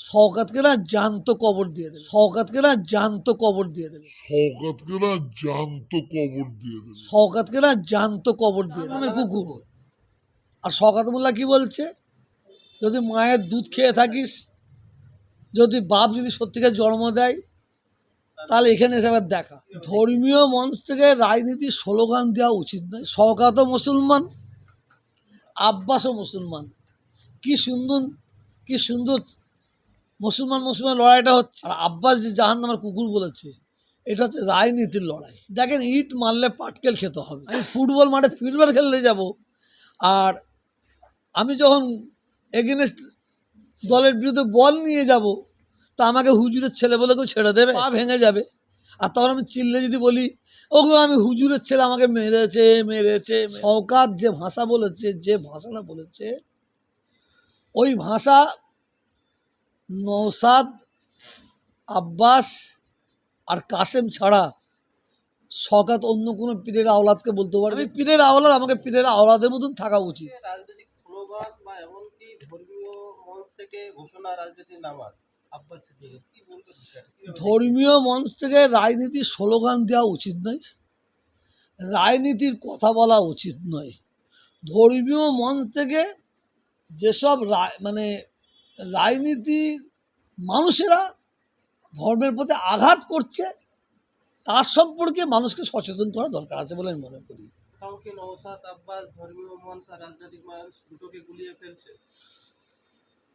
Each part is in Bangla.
শওকাতকে না জ্যান্ত কবর দিয়ে দেবে। শওকাতকে না জ্যান্ত কবর দিয়ে দেবে। শওকতকে না জ্যান্ত কবর দিয়ে দেবে। শওকাতকে না জ্যান্ত কবর দিয়ে দেবে। কুকুর। আর শওকাত মোল্লা কি বলছে? যদি মায়ের দুধ খেয়ে থাকিস যদি বাপ যদি সত্যিকার জন্ম দেয় তাহলে এখানে এসে আবার দেখা। ধর্মীয় মঞ্চ থেকে রাজনীতির স্লোগান দেওয়া উচিত নয়। শওকাতও মুসলমান আব্বাসও মুসলমান। কি সুন্দর কি সুন্দর মুসলমান মুসলমান লড়াইটা হচ্ছে। আর আব্বাস যে জাহান নামের কুকুর বলেছে, এটা হচ্ছে রাজনীতির লড়াই। দেখেন, ইট মারলে পাটকেল খেতে হবে। আমি ফুটবল মাঠে ফুটবল খেলতে যাব। আর আমি যখন এগেনস্ট দলের বিরুদ্ধে বল নিয়ে যাব, তা আমাকে হুজুরের ছেলে বলে কেউ ছেড়ে দেবে। পা ভেঙে যাবে। আর তখন আমি চিল্লে যদি বলি, ওগো, আমি হুজুরের ছেলে, আমাকে মেরেছে মেরেছে সৌকাত যে ভাষা বলেছে, যে ভাষাটা বলেছে, ওই ভাষা নৌসাদ আব্বাস আর কাসেম ছাড়া শকাত অন্য কোনো পীরের আওলাদকে বলতে পারবে? আমি পীরের আওলাদ আমাকে পীরের আওলাদের মতন থাকা উচিত। রাজনৈতিক স্লোগান বা এমনকি ধর্মীয় মঞ্চ থেকে ঘোষণা রাজনীতির নামাজ আব্বাস সিদ্দিকের কি বলবেন বিষয়টা? কীভাবে ধর্মীয় মঞ্চ থেকে রাজনীতির স্লোগান দেওয়া উচিত নয় রাজনীতির কথা বলা উচিত নয়। ধর্মীয় মঞ্চ থেকে যেসব রা- মানে রাজনীতির মানুষেরা ধর্মের প্রতি আঘাত করছে তার সম্পর্কে মানুষকে সচেতন করা দরকার আছে বলে আমি মনে করি।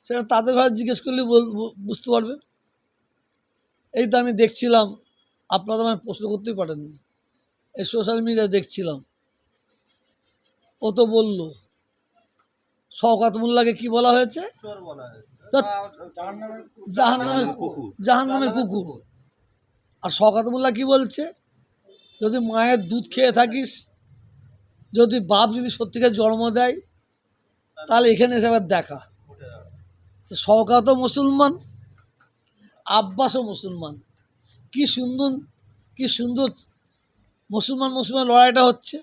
সেটা তাদের ঘরে জিজ্ঞেস করলে বুঝতে পারবে। এই তো আমি দেখছিলাম আপনারা আমার প্রশ্ন করতেই পারেননি। এই সোশ্যাল মিডিয়ায় দেখছিলাম। ও তো বলল শওকাত মোল্লাকে কি বলা হয়েছে? বলা হয়েছে। জাহান নামের জাহান নামের কুকুর। আর শওকাত মোল্লা কি বলছে? যদি মায়ের দুধ খেয়ে থাকিস, যদি বাপ যদি সত্যিকার জন্ম দেয়, তাহলে এখানে এসে আবার দেখা। শওকাতও মুসলমান, আব্বাসও মুসলমান। কি সুন্দর কি সুন্দর মুসলমান মুসলমান লড়াইটা হচ্ছে।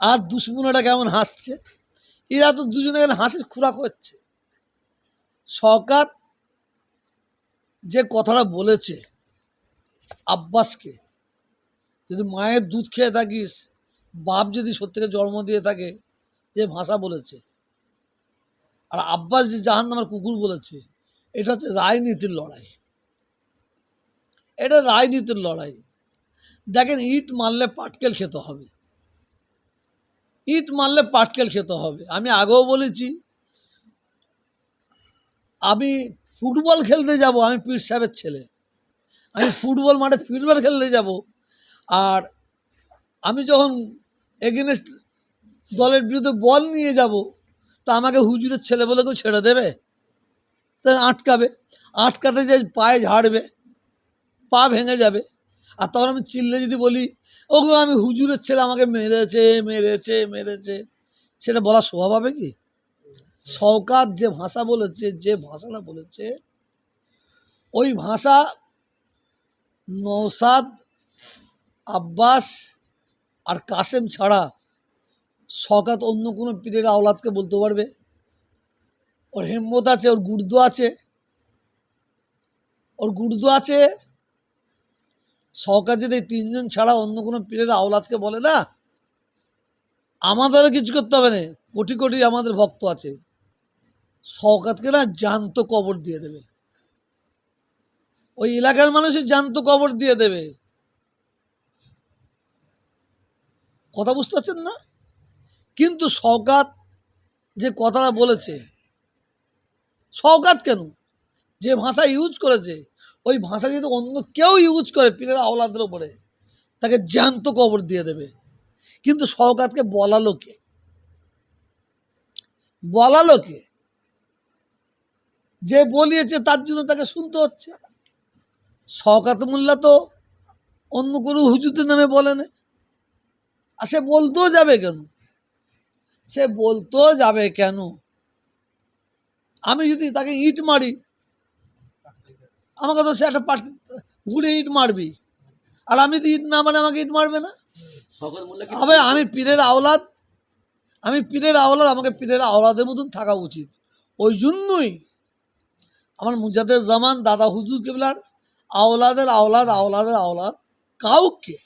আর দুশ্মনেরা কেমন হাসছে। এরা তো দুজনে এখানে হাসির খুরাক হচ্ছে। শওকাত যে কথাটা বলেছে আব্বাসকে, যদি মায়ের দুধ খেয়ে থাকিস, বাপ যদি সত্যিকে জন্ম দিয়ে থাকে, যে ভাষা বলেছে। আর আব্বাস যে জাহান নামের কুকুর বলেছে, এটা হচ্ছে রাজনীতির লড়াই। এটা রাজনীতির লড়াই। দেখেন, ইট মারলে পাটকেল খেতে হবে। ইট মারলে পাটকেল খেতে হবে। আমি আগেও বলেছি আমি ফুটবল খেলতে যাব, আমি পীর সাহেবের ছেলে। আমি ফুটবল মাঠে ফুটবল খেলতে যাব। আর আমি যখন এগেনস্ট দলের বিরুদ্ধে বল নিয়ে যাব, তা আমাকে হুজুরের ছেলে বলে কেউ ছেড়ে দেবে? তা আটকাবে। আটকাতে যে পায়ে ঝাড়বে, পা ভেঙে যাবে। আর তখন আমি চিল্লে যদি বলি, ওগো, আমি হুজুরের ছেলে, আমাকে মেরেছে মেরেছে মেরেছে। সেটা বলা স্বভাব হবে কি? শওকাত যে ভাষা বলেছে, যে ভাষাটা বলেছে, ওই ভাষা নৌসাদ আব্বাস আর কাসেম ছাড়া শকাত অন্য কোনো পীরের আওলাদকে বলতে পারবে? ওর হেম্মত আছে, ওর গুর্দু আছে। ওর গুর্দু আছে। শওকাত যদি তিনজন ছাড়া অন্য কোনো পীরের আওলাদকে বলে না, আমাদেরও কিছু করতে হবে না। কোটি কোটি আমাদের ভক্ত আছে। শওকাতকে না জ্যান্ত কবর দিয়ে দেবে। ওই এলাকার মানুষের জ্যান্ত কবর দিয়ে দেবে। কথা বুঝতে পারছেন না? কিন্তু শওকাত যে কথাটা বলেছে শওকাত কেন? যে ভাষা ইউজ করেছে, ওই ভাষা যদি অন্য কেউ ইউজ করে পীরের আওলাদের ওপরে তাকে জ্যান্ত কবর দিয়ে দেবে। কিন্তু শওকাতকে বলালো কে? বলালো কে? যে বলিয়েছে তার জন্য তাকে শুনতে হচ্ছে। শওকাত মোল্লা তো অন্য কোনো হুজুরদের নামে বলে না। আর সে বলতেও যাবে কেন? সে বলতেও যাবে কেন? আমি যদি তাকে ইট মারি আমাকে তো সে একটা পার্টি ঘুরে ইট মারবি আর আমি তো ইট না মানে আমাকে ইট মারবে না? হবে আমি পীরের আওলাদ। আমি পীরের আওলাদ আমাকে পীরের আওলাদের মতন থাকা উচিত। ওই জন্যই আমার মুজাদের জামান দাদা হুজুর কেবলার আওলাদের আওলাদ আওলাদের আওলাদ কাউকে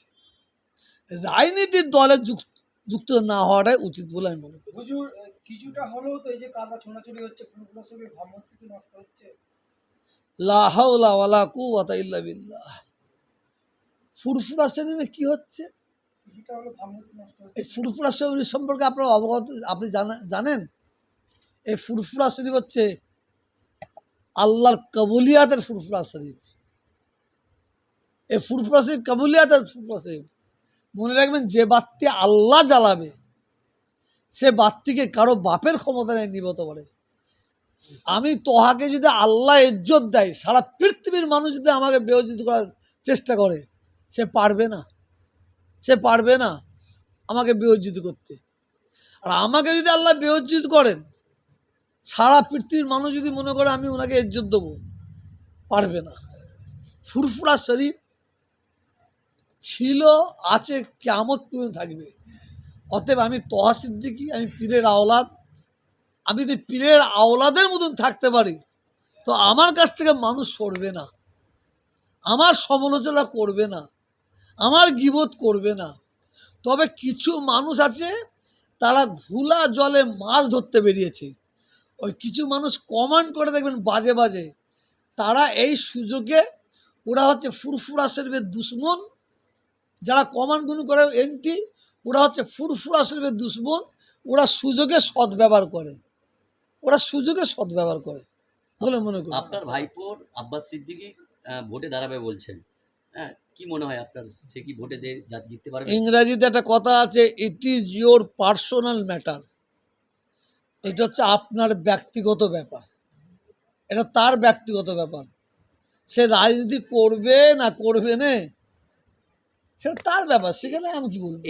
রাজনীতির দলে যুক্ত যুক্ত না হওয়াটাই উচিত বলে আমি মনে করি। হুজুর আহ, কিছুটা হলেও তো এই যে কাদা ছোড়াছুড়ি হচ্ছে ফুলগুলো সবই ভাবমূর্তি নষ্ট হচ্ছে? লা হাওলা ওয়ালা কুওয়াতা ইল্লা বিল্লাহ। ফুরফুরা শরীফে কি হচ্ছে। এই ফুরফুরা শরীফ সম্পর্কে আপনার অবগত আপনি জানা- জানেন? এই ফুরফুরা শরীফ হচ্ছে আল্লাহর কবুলিয়াতের ফুরফুরা শরীফ। এই ফুরফুরা শরীফ কবুলিয়াতের ফুরফুরা শরীফ। মনে রাখবেন, যে বাত্তি আল্লাহ জ্বালাবে, সে বাত্তিকে কারও বাপের ক্ষমতা নেই নিবত পারে আমি তোহাকে যদি আল্লাহ ইজ্জত দেয়, সারা পৃথিবীর মানুষ যদি আমাকে বেয়জিত করার চেষ্টা করে, সে পারবে না। সে পারবে না আমাকে বিয়োজিত করতে। আর আমাকে যদি আল্লাহ বিয়োজিত করেন সারা পৃথিবীর মানুষ যদি মনে করে আমি ওনাকে ইজ্জত দেবো, পারবে না। ফুরফুরা শরীফ ছিল, আছে কেমত পর্যন্ত থাকবে। অতএব আমি তহা সিদ্দিকি, আমি পীরের আওলাদ। আমি যদি পীরের আওলাদের মতন থাকতে পারি, তো আমার কাছ থেকে মানুষ সরবে না। আমার সমালোচনা করবে না। আমার গিবোধ করবে না। তবে কিছু মানুষ আছে, তারা ঘুলা জলে মাছ ধরতে বেরিয়েছে। ওই কিছু মানুষ কমান্ড করে দেখবেন বাজে বাজে। তারা এই সুযোগে ওরা হচ্ছে ফুরফুরা শরীফের দুশ্মন। যারা কমান্ড কমান্ডগুলো করে এন্টি ওরা হচ্ছে ফুরফুরা শরীফের দুশ্মন। ওরা সুযোগে সদ্ব্যবহার করে। ওরা সুযোগে সৎ ব্যবহার করে। বলে মনে করি। আপনার ভাইপোর আব্বাস সিদ্দিকি ভোটে দাঁড়াবে বলছেন। হ্যাঁ কি মনে হয় আপনার? সে কি ভোটে দিয়ে জিততে পারবে? ইংরাজিতে একটা কথা আছে it is your personal matter এটা হচ্ছে আপনার ব্যক্তিগত ব্যাপার। এটা তার ব্যক্তিগত ব্যাপার। সে রাজনীতি করবে না করবে না, সেটা তার ব্যাপার। সেখানে আমি কি বলব?